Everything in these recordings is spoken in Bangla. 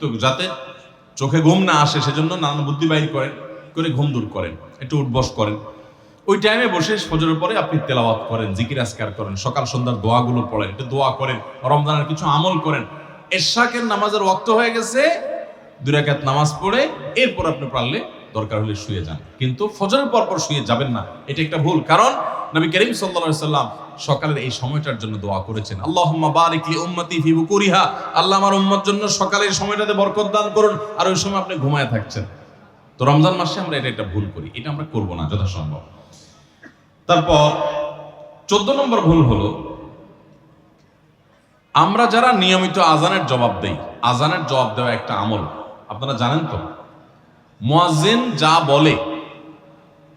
তো যাতে চোখে ঘুম না আসে, সেজন্য নানান বুদ্ধি বাইর করেন, করে ঘুম দূর করেন, একটু উঠবস করেন। ওই টাইমে বসে ফজরের পরে আপনি তেলাওয়াত করেন, জিকির আসকার করেন, সকাল সন্ধ্যার দোয়াগুলো পড়েন, একটু দোয়া করেন, রমজানের কিছু আমল করেন। এরশাকের নামাজের ওয়াক্ত হয়ে গেছে, দুই রাকাত নামাজ পড়ে, এরপর আপনি পারলে দরকার হলে শুয়ে যান। কিন্তু ফজরের পর পর শুয়ে যাবেন না, এটা একটা ভুল। কারণ নবী করিম সাল্লাল্লাহু সাল্লাম সকালের এই সময়টার জন্য দোয়া করেছেন। আল্লাহুম্মা বারিক লি উম্মতি ফি বুকুরিহা। আল্লাহ আমার উম্মত জন্য সকালের সময়টাতে বরকত দান করুন আর ওই সময় আপনি ঘুমায় থাকছেন। তো রমজান মাসে আমরা এটা একটা ভুল করি, এটা আমরা করব না যথাসম্ভব। তারপর চোদ্দ নম্বর ভুল হলো, আমরা যারা নিয়মিত আজানের জবাব দেই, আজানের জবাব দেওয়া একটা আমল, আপনারা জানেন তো? মুয়াজ্জিন যা বলে,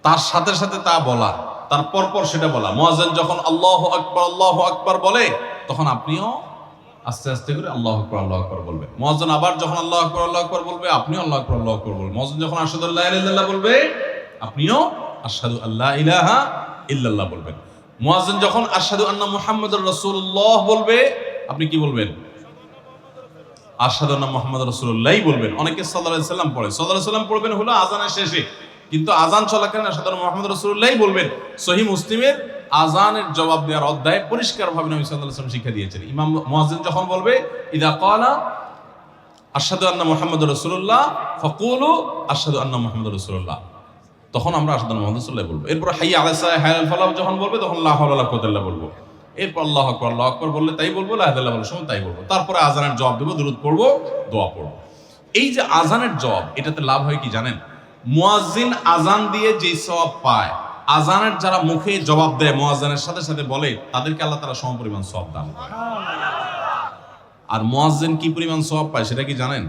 তার সাথে সাথে তা বলা তার পরপর সেটা বলা। মুয়াজ্জিন যখন আল্লাহ আকবার আল্লাহ আকবার বলে, তখন আপনিও আস্তে আস্তে করে আল্লাহ আকবার আল্লাহ আকবার বলবেন মুয়াজ্জিন আবার যখন আল্লাহ আকবার আল্লাহ আকবার বলবে, আপনিও আল্লাহ আকবার আল্লাহ আকবার বলবেন মুয়াজ্জিন যখন ইলাহা ইল্লাল্লাহ বলবে, আপনিও আশহাদু আল্লাহ ইলাহা ইল্লাল্লাহ বলবেন। মুয়াজ্জিন যখন আশহাদু আন্না মুহাম্মাদুর রাসূলুল্লাহ বলবে, আপনি কি বলবেন? আশহাদু আন্না মুহাম্মাদ রাসূলুল্লাহই বলবেন। অনেকে আলাইহি সাল্লাম পড়ে। আলাইহি সাল্লাম পড়বেন হলো আজানের শেষে। কিন্তু আজান চলাকালীন আন্না মুহাম্মাদ রাসূলুল্লাহই বলবেন, সহিহ মুসলিমের আজানের জবাব দেওয়ার অধ্যায় পরিষ্কারভাবে নবী সাল্লাম শিক্ষা দিয়েছেন। ইমাম মুয়াজ্জিন যখন বলবে, ইদা ক্বালা আশহাদু আন্না মুহাম্মাদ রসুল্লাহ ফাকুলু আশহাদু আন্না মুহাম্মাদ রসুল্লাহ তখন আমরা আন্না মুহাম্মাদ রাসূলুল্লাহ বলব। এরপর হাইয়া আলা সালাহ হাইয়া আল ফালাহ যখন বলবে, তখন লা হাওলা ওয়ালা বলব। এরপর আল্লাহ আকবর আল্লাহ আকবর বললে তাই বলব লাহাদাল্লাহ বলার সময় তাই বলব। তারপরে আজানের জবাব দেবো দূরত পড়ব, দোয়া পড়ব। এই যে আজানের জবাব, এটাতে লাভ হয় কি জানেন? মুয়াজ্জিন আজান দিয়ে যে সওয়াব পায় আজানের যারা মুখে জবাব দেয়, মুয়াজ্জিনের সাথে সাথে বলে, তাদেরকে আল্লাহ তারা সমপরিমাণ সওয়াব দান করে। আর মুয়াজ্জিন কি পরিমাণ সওয়াব পায় সেটা কি জানেন?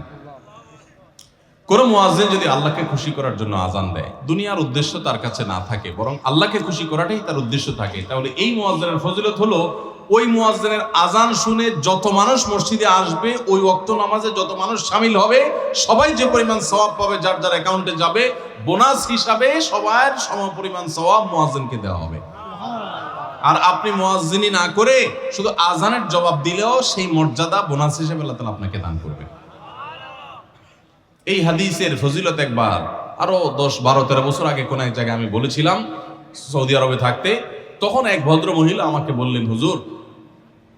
কোন মুয়াজ্জিন যদি আল্লাহকে খুশি করার জন্য আজান দেয়, দুনিয়ার উদ্দেশ্য তার কাছে না থাকে, বরং আল্লাহকে খুশি করাটাই তার উদ্দেশ্য থাকে, তাহলে এই মুয়াজ্জিনের ফজিলত হলো ওই মুয়াজ্জিনের আজান শুনে যত মানুষ মসজিদে আসবে, ওই ওয়াক্ত নামাজে যত মানুষ শামিল হবে, সবাই যে পরিমাণ সওয়াব পাবে, যার যার অ্যাকাউন্টে যাবে, বোনাস হিসাবে সবার সম পরিমাণ সওয়াব মুয়াজ্জিনকে দেওয়া হবে। আর আপনি মুয়াজ্জিনি না করে শুধু আজানের জবাব দিলেও সেই মর্যাদা, বোনাস হিসেবে আল্লাহ তাআলা আপনাকে দান করবে। এই হাদিসের ফজিলত একবার। আরও দশ বারো তেরো বছর আগে কোন এক জায়গায় আমি বলেছিলাম, সৌদি আরবে থাকতে, তখন এক ভদ্র মহিলা আমাকে বললেন, হুজুর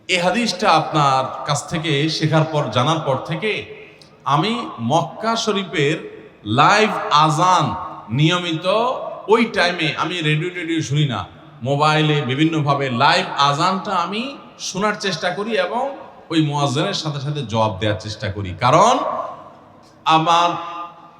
এই হাদিসটা আপনার কাছ থেকে শেখার পর, জানার পর থেকে আমি মক্কা শরীফের লাইভ আজান নিয়মিত ওই টাইমে আমি রেডিও টেডিও শুনি না। মোবাইলে বিভিন্নভাবে লাইভ আজানটা আমি শোনার চেষ্টা করি এবং ওই মোয়াজ্জেনের সাথে সাথে জবাব দেওয়ার চেষ্টা করি। কারণ আমার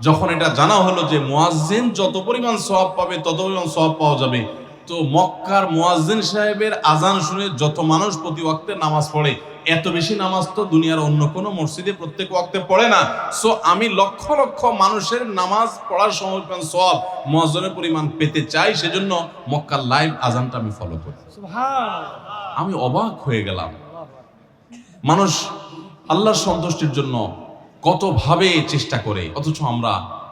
যখন এটা জানা হলো যে মুয়াজ্জিন যত পরিমাণ সব পাবে, তত পরিমাণ সব পাওয়া যাবে। তো মক্কার মুয়াজ্জিন সাহেবের আজান শুনে যত মানুষ প্রতি ওয়াক্তে নামাজ পড়ে এত বেশি নামাজ তো দুনিয়ার অন্য কোনো মসজিদে প্রত্যেক ওয়াক্তে পড়ে না। সো আমি লক্ষ লক্ষ মানুষের নামাজ পড়ার সময় সব মুয়াজ্জিনের পরিমাণ পেতে চাই সেজন্য মক্কার লাইভ আজানটা আমি ফলো করি। আমি অবাক হয়ে গেলাম। মানুষ আল্লাহর সন্তুষ্টির জন্য কতভাবে চেষ্টা করে অথচ আমরা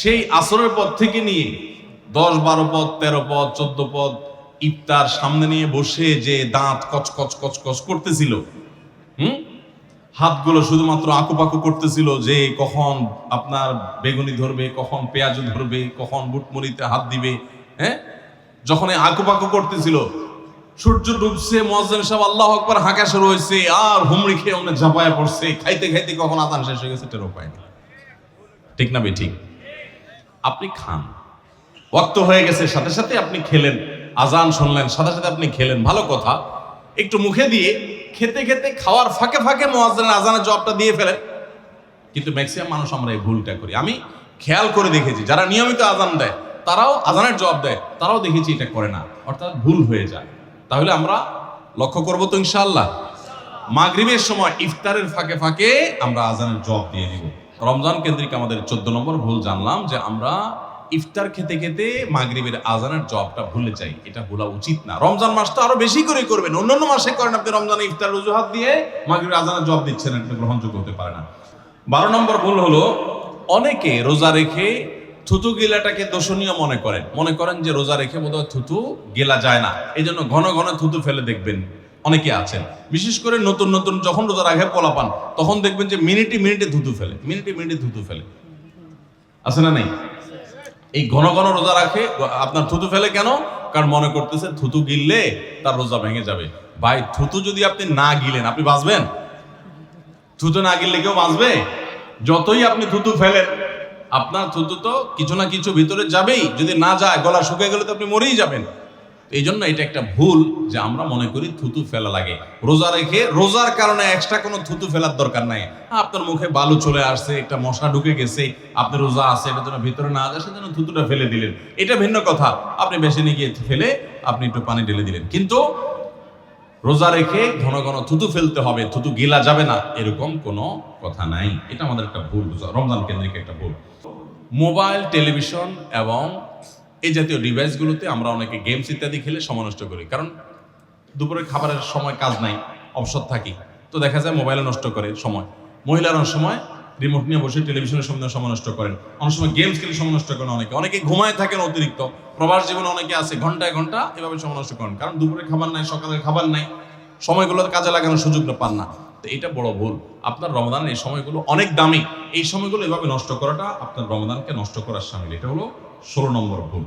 সেই আসরের পথ থেকে নিয়ে দশ বারো পদ তেরো পদ চোদ্দ পদ ইফতার সামনে নিয়ে বসে যে দাঁত কচকচ কচকচ করতেছিল, হুম? হাতগুলো শুধুমাত্র আকুপাকু করতেছিল যে কখন আপনার বেগুনি ধরবে, কখন পেঁয়াজ ধরবে, কখন বুটমুড়িতে হাত দিবে হ্যাঁ? যখন এই আকুপাকু করতেছিল, সূর্য ডুবছে মহাজন সাহেব আল্লাহ আকবার হাঁকা শুরু হয়েছে, আর হুমড়ি খেয়ে অনেক ঝাঁপায়া পড়ছে, খাইতে খাইতে কখন আদান শেষ হয়ে গেছে টেরো পায়নি ঠিক না বে ঠিক? আপনি খান। ওয়াক্ত হয়ে গেছে, সাথে সাথে আপনি খেলেন, আজান শুনলেন, সাথে সাথে আপনি খেলেন। ভালো কথা। একটু মুখে দিয়ে খেতে খেতে খাওয়ার ফাঁকে ফাঁকে মোয়াজ্জেনের আজানের জবটা দিয়ে ফেলেন। কিন্তু ম্যাক্সিমাম মানুষ আমরা এই ভুলটা করি। আমি খেয়াল করে দেখেছি, যারা নিয়মিত আজান দেয়, তারাও আজানের জবাব দেয়, তারাও দেখেছি এটা করে না। অর্থাৎ ভুল হয়ে যায়। তাহলে আমরা লক্ষ্য করব তো ইনশাল্লাহ মাগরিবের সময় ইফতারের ফাঁকে ফাঁকে আমরা আজানের জবাব দিয়ে দিব রমজান কেন্দ্রিক আমাদের চোদ্দ নম্বর ভুল জানলাম যে আমরা ইফতার খেতে খেতে মাগরিবের আজানের জবটা ভুলে যাই। এটা ভুলা উচিত না। রমজান মাসটা আরও বেশি করে করবেন। অন্যান্য মাসে করেন আপনি রমজানে ইফতার, অজুহাত দিয়ে মাগরিবের আজানের জব দিচ্ছেন, এটা গ্রহণযোগ্য হতে পারে না। বারো নম্বর ভুল হলো, অনেকে রোজা রেখে থুতু গেলাটাকে দোষণীয় মনে করেন। মনে করেন যে রোজা রেখে বোধহয় থুতু গেলা যায় না। এই জন্য ঘন ঘন থুতু ফেলে দেখবেন। অনেকে আছেন। বিশেষ করে নতুন নতুন যখন রোজা রাখে পোলা পান, তখন দেখবেন যে মিনিটে মিনিটে থুতু ফেলে, মিনিটে মিনিটে ধুতু ফেলে। আছে না নেই? এই ঘন ঘন রোজা রাখে, আপনার থুতু ফেলে কেন? কারণ মনে করতেছে থুতু গিললে তার রোজা ভেঙে যাবে। ভাই, থুতু যদি আপনি না গিলেন, আপনি বাঁচবেন? থুতু না গিললে কেউ বাঁচবে? যতই আপনি থুতু ফেলেন, আপনার থুতু তো কিছু না কিছু ভিতরে যাবেই। যদি না যায়, গলা শুকিয়ে গেলে তো আপনি মরেই যাবেন। এই জন্য এটা একটা ভুল যে আমরা মনে করি থুতু ফেলা লাগে। রোজা রেখে, রোজার কারণে এক্সট্রা কোনো থুতু ফেলার দরকার নাই। আপনার মুখে বালু চলে আসছে, একটা মশা ঢুকে গেছে আপনি রোজা আছে, এটা যেন ভিতরে না যায়, সেজন্য থুতুটা ফেলে দিলেন। এটা ভিন্ন কথা। আপনি বেসিনে গিয়ে ফেলে আপনি একটু পানি ঢেলে দিলেন। কিন্তু রোজা রেখে ঘন ঘন থুতু ফেলতে হবে, থুতু গিলা যাবে না, এরকম কোনো কথা নাই। এটা আমাদের একটা ভুল, রমজান কেন্দ্রিক একটা ভুল। মোবাইল, টেলিভিশন এবং এই জাতীয় ডিভাইসগুলোতে আমরা অনেকে গেমস ইত্যাদি খেলে সময় নষ্ট করি। কারণ দুপুরে খাবারের সময় কাজ নাই, অবসর থাকি। তো দেখা যায় মোবাইলে নষ্ট করে সময়। মহিলারা অনেক সময় রিমোট নিয়ে বসে টেলিভিশনের সামনে সময় নষ্ট করেন। অনেক সময় গেমস খেলে সময় নষ্ট করেন অনেকে। অনেকে ঘুমায় থাকেন অতিরিক্ত। প্রবাস জীবনে অনেকে আছে, ঘন্টায় ঘণ্টা এভাবে সময় নষ্ট করেন। কারণ দুপুরে খাবার নাই, সকালের খাবার নাই, সময়গুলো কাজে লাগানোর সুযোগটা পান না। তো এটা বড় ভুল। আপনার রমদানের এই সময়গুলো অনেক দামি। এই সময়গুলো এভাবে নষ্ট করাটা আপনার রমদানকে নষ্ট করার সামিল। এটা হলো ষোলো নম্বর ভুল।